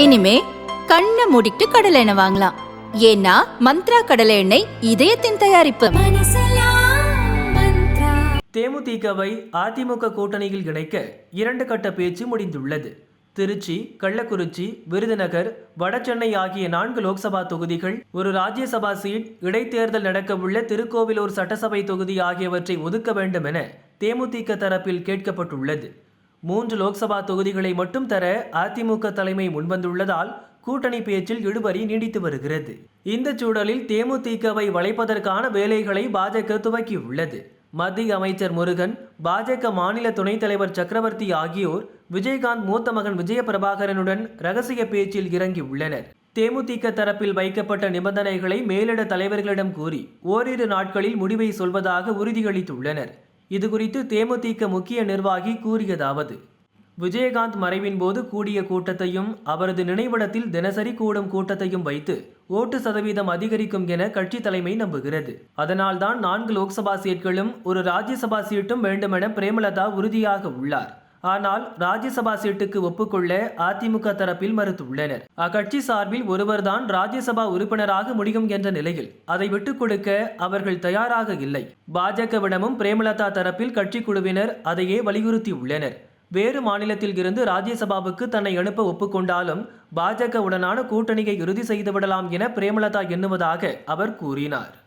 இனிமே கண்ணை மூடிட்டு கடலை எண்ணெய் வாங்கலாம். ஏன்னா மந்த்ரா கடலை எண்ணெய் இதயத்தின் தயாரிப்பு. தேமுதிகவை அதிமுக கூட்டணியில் இணைக்க இரண்டு கட்ட பேச்சு முடிந்துள்ளது. திருச்சி கள்ளக்குறிச்சி விருதுநகர் வடசென்னை ஆகிய நான்கு லோக்சபா தொகுதிகள் ஒரு ராஜ்யசபா சீட் இடைத்தேர்தல் நடக்கவுள்ள திருக்கோவிலூர் சட்டசபை தொகுதி ஆகியவற்றை ஒதுக்க வேண்டும் என தேமுதிக தரப்பில் கேட்கப்பட்டுள்ளது. மூன்று லோக்சபா தொகுதிகளை மட்டும் தர அதிமுக தலைமை முன்வந்துள்ளதால் கூட்டணி பேச்சில் இழுபறி நீடித்து வருகிறது. இந்த சூழலில் தேமுதிகவை வளைப்பதற்கான வேலைகளை பாஜக துவக்கியுள்ளது. மத்திய அமைச்சர் முருகன் பாஜக மாநில துணைத் தலைவர் சக்கரவர்த்தி ஆகியோர் விஜயகாந்த் மூத்த மகன் விஜய பிரபாகரனுடன் ரகசிய பேச்சில் இறங்கியுள்ளனர். தேமுதிக தரப்பில் வைக்கப்பட்ட நிபந்தனைகளை மேலிட தலைவர்களிடம் கூறி ஓரிரு நாட்களில் முடிவை சொல்வதாக உறுதியளித்துள்ளனர். இதுகுறித்து தேமுதிக முக்கிய நிர்வாகி கூறியதாவது விஜயகாந்த் மறைவின் போது கூடிய கூட்டத்தையும் அவரது நினைவிடத்தில் தினசரி கூடும் கூட்டத்தையும் வைத்து ஓட்டு சதவீதம் அதிகரிக்கும் என கட்சி தலைமை நம்புகிறது. அதனால்தான் நான்கு லோக்சபா சீட்களும் ஒரு ராஜ்யசபா சீட்டும் வேண்டுமென பிரேமலதா உறுதியாக உள்ளார். ஆனால் ராஜ்யசபா சீட்டுக்கு ஒப்புக்கொள்ள அதிமுக தரப்பில் மறுத்துள்ளனர். அக்கட்சி சார்பில் ஒருவர்தான் ராஜ்யசபா உறுப்பினராக முடியும் என்ற நிலையில் அதை விட்டுக் கொடுக்க அவர்கள் தயாராக இல்லை. பாஜகவிடமும் பிரேமலதா தரப்பில் கட்சி குழுவினர் அதையே வலியுறுத்தியுள்ளனர். வேறு மாநிலத்தில் இருந்து ராஜ்யசபாவுக்கு தன்னை அனுப்ப ஒப்புக்கொண்டாலும் பாஜகவுடனான கூட்டணியை இறுதி செய்துவிடலாம் என பிரேமலதா எண்ணுவதாக அவர் கூறினார்.